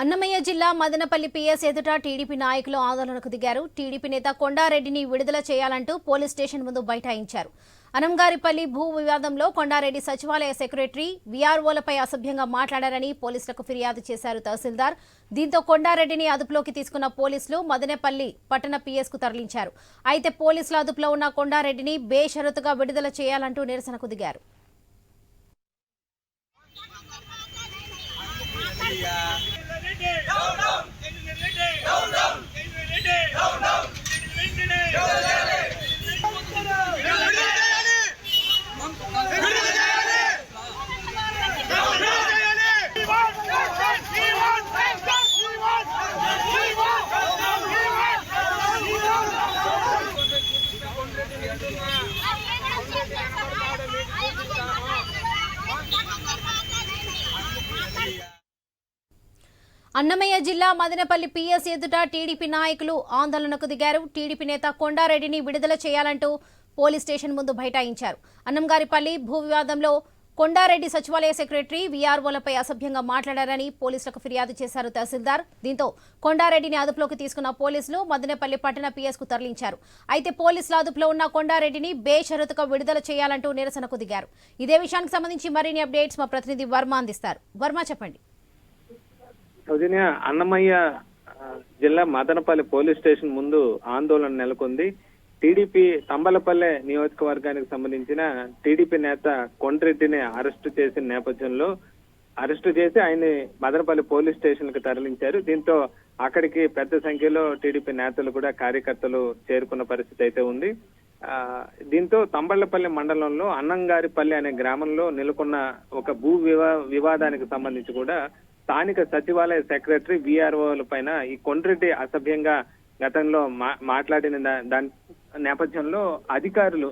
అన్నమయ్య జిల్లా మదనపల్లి పిఎస్ ఎదుట టీడీపీ నాయకులు ఆందోళనకు దిగారు. టీడీపీ నేత కొండారెడ్డిని విడుదల చేయాలంటూ పోలీస్ స్టేషన్ ముందు బైఠాయించారు. అనంగారిపల్లి భూ వివాదంలో కొండారెడ్డి సచివాలయ సెక్రటరీ వీఆర్ఓలపై అసభ్యంగా మాట్లాడారని పోలీసులకు ఫిర్యాదు చేశారు తహసీల్దార్. దీంతో కొండారెడ్డిని అదుపులోకి తీసుకున్న పోలీసులు మదనపల్లి పట్టణ పిఎస్కు తరలించారు. అయితే పోలీసుల అదుపులో ఉన్న కొండారెడ్డిని బేషరతుగా విడుదల చేయాలంటూ నిరసనకు దిగారు. అన్నమయ్య జిల్లా మదనపల్లి పిఎస్ ఎదుట టీడీపీ నాయకులు ఆందోళనకు దిగారు. టీడీపీ నేత కొండారెడ్డిని విడుదల చేయాలంటూ పోలీస్ స్టేషన్ ముందు బైఠాయించారు. అన్నంగారిపల్లి భూ వివాదంలో కొండారెడ్డి సచివాలయ సెక్రటరీ వీఆర్ఓలపై అసభ్యంగా మాట్లాడారని పోలీసులకు ఫిర్యాదు చేశారు తహసీల్దార్. దీంతో కొండారెడ్డిని అదుపులోకి తీసుకున్న పోలీసులు మదనపల్లి పట్టణ పీఎస్కు తరలించారు. అయితే పోలీసుల అదుపులో ఉన్న కొండారెడ్డిని బేషరతుగా విడుదల చేయాలంటూ నిరసనకు దిగారు. ఇదే విషయానికి సంబంధించి మరిన్ని అప్డేట్స్ మా ప్రతినిధి వర్మ అందిస్తారు. వర్మ చెప్పండి. సౌజన్య అన్నమయ్య జిల్లా మదనపల్లి పోలీస్ స్టేషన్ ముందు ఆందోళన నెలకొంది. టీడీపీ తంబలపల్లె నియోజకవర్గానికి సంబంధించిన టీడీపీ నేత కొండ్రెడ్డిని అరెస్టు చేసిన నేపథ్యంలో అరెస్టు చేసి ఆయన్ని మదనపల్లి పోలీస్ స్టేషన్కు తరలించారు. దీంతో అక్కడికి పెద్ద సంఖ్యలో టీడీపీ నేతలు కూడా కార్యకర్తలు చేరుకున్న పరిస్థితి అయితే ఉంది. ఆ, దీంతో తంబళ్ళపల్లి మండలంలో అన్నంగారిపల్లి అనే గ్రామంలో నెలకొన్న ఒక భూ వివా వివాదానికి సంబంధించి కూడా స్థానిక సచివాలయ సెక్రటరీ విఆర్ఓల పైన ఈ కొండ్రెడ్డి అసభ్యంగా గతంలో మా మాట్లాడిన దా- దాని నేపథ్యంలో అధికారులు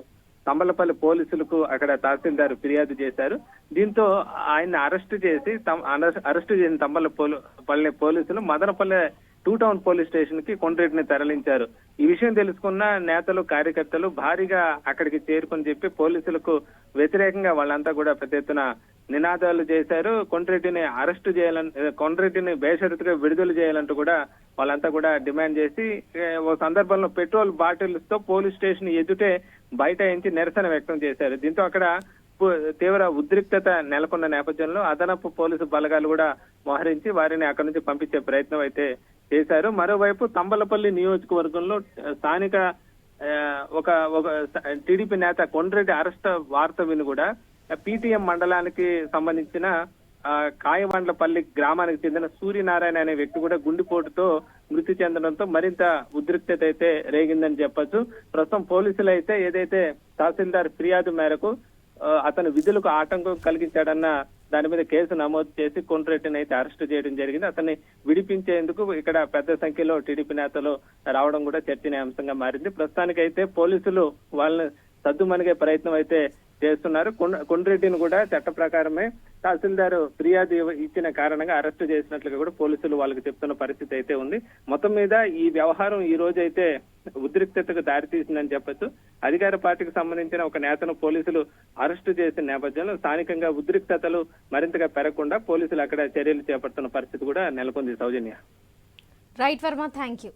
తంబలపల్లి పోలీసులకు అక్కడ తహసీల్దార్ ఫిర్యాదు చేశారు. దీంతో ఆయన్ని అరెస్ట్ చేసి తమ- అరెస్ట్- చేసిన తంబలపల్లి పల్లె పోలీసులు మదనపల్లె టూ టౌన్ పోలీస్ స్టేషన్కి కొండ్రెడ్డిని తరలించారు. ఈ విషయం తెలుసుకున్న నేతలు కార్యకర్తలు భారీగా అక్కడికి చేరుకొని చెప్పి పోలీసులకు వ్యతిరేకంగా వాళ్ళంతా కూడా పెద్ద ఎత్తున నినాదాలు చేశారు. కొండ్రెడ్డిని అరెస్ట్ చేయాలని కొండ్రెడ్డిని బేషరతుగా విడుదల చేయాలంటూ కూడా వాళ్ళంతా కూడా డిమాండ్ చేసి ఓ సందర్భంలో పెట్రోల్ బాటిల్స్తో పోలీస్ స్టేషన్ ఎదుటే బైఠాయించి నిరసన వ్యక్తం చేశారు. దీంతో అక్కడ తీవ్ర ఉద్రిక్తత నెలకొన్న నేపథ్యంలో అదనపు పోలీసు బలగాలు కూడా మోహరించి వారిని అక్కడి నుంచి పంపించే ప్రయత్నం అయితే చేశారు. మరోవైపు తంబలపల్లి నియోజకవర్గంలో స్థానిక ఒక ఒక టీడీపీ నేత కొండ్రెడ్డి అరెస్ట్ వార్త విని కూడా పీటీఎం మండలానికి సంబంధించిన ఆ, కాయమండ్లపల్లి గ్రామానికి చెందిన సూర్యనారాయణ అనే వ్యక్తి కూడా గుండెపోటుతో మృతి చెందడంతో మరింత ఉద్రిక్తత అయితే రేగిందని చెప్పొచ్చు. ప్రస్తుతం పోలీసులు అయితే ఏదైతే తహసీల్దార్ ఫిర్యాదు మేరకు అతను విధులకు ఆటంకం కలిగించాడన్న దాని మీద కేసు నమోదు చేసి కొండ్రెడ్డిని అయితే అరెస్ట్ చేయడం జరిగింది. అతన్ని విడిపించేందుకు ఇక్కడ పెద్ద సంఖ్యలో టీడీపీ నేతలు రావడం కూడా చర్చనీయాంశంగా మారింది. ప్రస్తుతానికి అయితే పోలీసులు వాళ్ళని సద్దుమణిగే ప్రయత్నం అయితే చేస్తున్నారు. కొండ్రెడ్డిని కూడా చట్ట ప్రకారమే తహసీల్దార్ ఫిర్యాదు ఇచ్చిన కారణంగా అరెస్ట్ చేసినట్లుగా కూడా పోలీసులు వాళ్ళకి చెప్తున్న పరిస్థితి అయితే ఉంది. మొత్తం మీద ఈ వ్యవహారం ఈ రోజు అయితే ఉద్రిక్తతకు దారితీసిందని చెప్పొచ్చు. అధికార పార్టీకి సంబంధించిన ఒక నేతను పోలీసులు అరెస్టు చేసిన నేపథ్యంలో స్థానికంగా ఉద్రిక్తతలు మరింతగా పెరగకుండా పోలీసులు అక్కడ చర్యలు చేపడుతున్న పరిస్థితి కూడా నెలకొంది Soujanya. Right Varma thank you